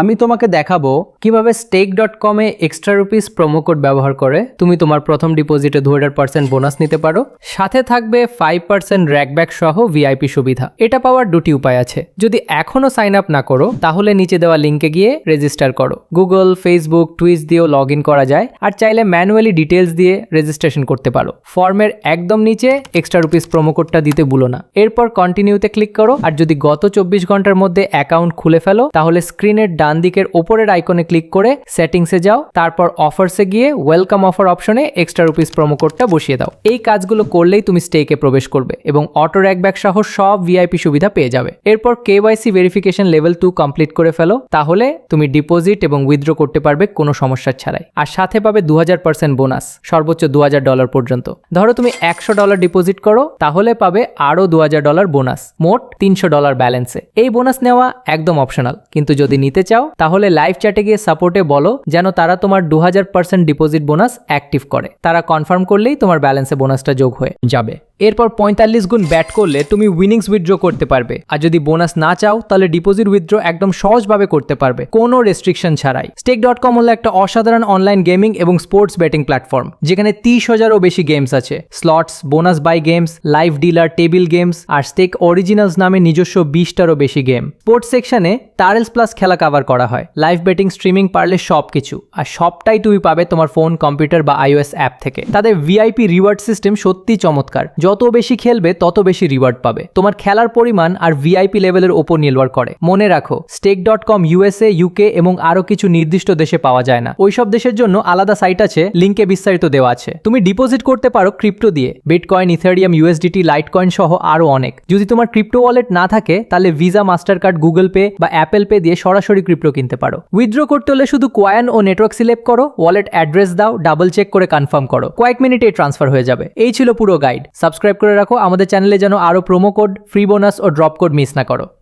আমি তোমাকে দেখাবো কীভাবে স্টেক ডট কমে এক্সট্রা রুপিস প্রোমো কোড ব্যবহার করে তুমি তোমার প্রথম ডিপোজিটে দু হাজার পার্সেন্ট বোনাস নিতে পারো। সাথে থাকবে ফাইভ পার্সেন্ট র্যাকব্যাক সহ ভিআইপি সুবিধা। এটা পাওয়ার দুটি উপায় আছে। যদি এখনও সাইন আপ না করো, তাহলে নিচে দেওয়া লিঙ্কে গিয়ে রেজিস্টার করো। গুগল ফেসবুক টুইস দিয়েও লগ ইন করা যায়, আর চাইলে ম্যানুয়ালি ডিটেলস দিয়ে রেজিস্ট্রেশন করতে পারো। ফর্মের একদম নিচে এক্সট্রা রুপিস প্রোমো কোডটা দিতে ভুলো না। এরপর কন্টিনিউতে ক্লিক করো, আর যদি গত চব্বিশ ঘণ্টার মধ্যে অ্যাকাউন্ট খুলে ফেলো, তাহলে স্ক্রিনের ডান দিকের ওপরের আইকনে ক্লিক করে সেটিংসে যাও, তারপর অফার্সে গিয়ে ওয়েলকাম অফার অপশনে এক্সট্রা রুপিস প্রোমো কোডটা বসিয়ে দাও। এই কাজগুলো করলেই তুমি স্টেকে প্রবেশ করবে এবং অটো র্যাকব্যাক সহ সব ভিআইপি সুবিধা পেয়ে যাবে। এরপর KYC verification level two complete করে ফেলো, তাহলে তুমি ডিপোজিট এবং উইথড্র করতে পারবে কোনো সমস্যা ছাড়াই। আর সাথে পাবে দু হাজার পার্সেন্ট বোনাস সর্বোচ্চ দু হাজার ডলার পর্যন্ত। ধরো তুমি একশো ডলার ডিপোজিট করো, তাহলে পাবে আরও দু হাজার ডলার বোনাস মোট তিনশো ডলার ব্যালেন্সে এই বোনাস নেওয়া একদম অপশনাল কিন্তু যদি নিতে চাও তাহলে লাইভ চ্যাটে গিয়ে সাপোর্টে বলো যেন তারা তোমার দু হাজার ডিপোজিট বোনাস অ্যাক্টিভ করে। তারা কনফার্ম করলেই তোমার ব্যালেন্সে বোনাসটা যোগ হয়ে যাবে। এরপর পঁয়তাল্লিশ গুণ ব্যাট করলে তুমি উইনিংস উইথড্র করতে পারবে। আর যদি বোনাস না চাও, তাহলে ডিপোজিট উইথড্র একদম সহজভাবে করতে পারবে। কোনো রেস্ট্রিকশন ছাড়াই। স্টেক ডট কম হলো একটা অসাধারণ অনলাইন গেমিং এবং স্পোর্টস বেটিং প্ল্যাটফর্ম যেখানে তিরিশ হাজারও বেশি গেমস আছে। Slots bonus buy games live dealer table games আর স্টেক অরিজিনালস নামে নিজস্ব বিশটারও বেশি গেম স্পোর্টস সেকশনে টারেলস প্লাস খেলা কভার করা হয়। লাইভ বেটিং স্ট্রিমিং পারলে সব কিছু আর সবটাই তুমি পাবে তোমার ফোন কম্পিউটার বা আইওএস অ্যাপ থেকে। তাদের ভিআইপি রিওয়ার্ড সিস্টেম সত্যি চমৎকার। যত বেশি খেলবে, তত বেশি রিওয়ার্ড পাবে। তোমার খেলার পরিমাণ আর ভিআইপি লেভেলের ওপর নির্ভর করে। মনে রাখো Stake dot com USA UK এবং আরও কিছু নির্দিষ্ট দেশে পাওয়া যায় না। ওইসব দেশের জন্য আলাদা সাইট আছে লিঙ্কে বিস্তারিত দেওয়া আছে। তুমি ডিপোজিট করতে পারো ক্রিপ্টো দিয়ে। Bitcoin Ethereum USDT light coin সহ আরও অনেক। যদি তোমার ক্রিপ্টো ওয়ালেট না থাকে, তাহলে Visa master card Google Pay বা অ্যাপেল পে দিয়ে সরাসরি ক্রিপ্টো কিনতে পারো। উইথড্র করতে হলে শুধু কয়েন ও নেটওয়ার্ক সিলেক্ট করো ওয়ালেট অ্যাড্রেস দাও ডাবল চেক করে কনফার্ম করো। কয়েক মিনিটে ট্রান্সফার হয়ে যাবে। এই ছিল পুরো গাইড সাবস্ক্রাইব করে রাখো। আমাদের চ্যানেলে যেন আরও প্রোমো কোড, ফ্রি বোনাস ও ড্রপ কোড মিস না করো।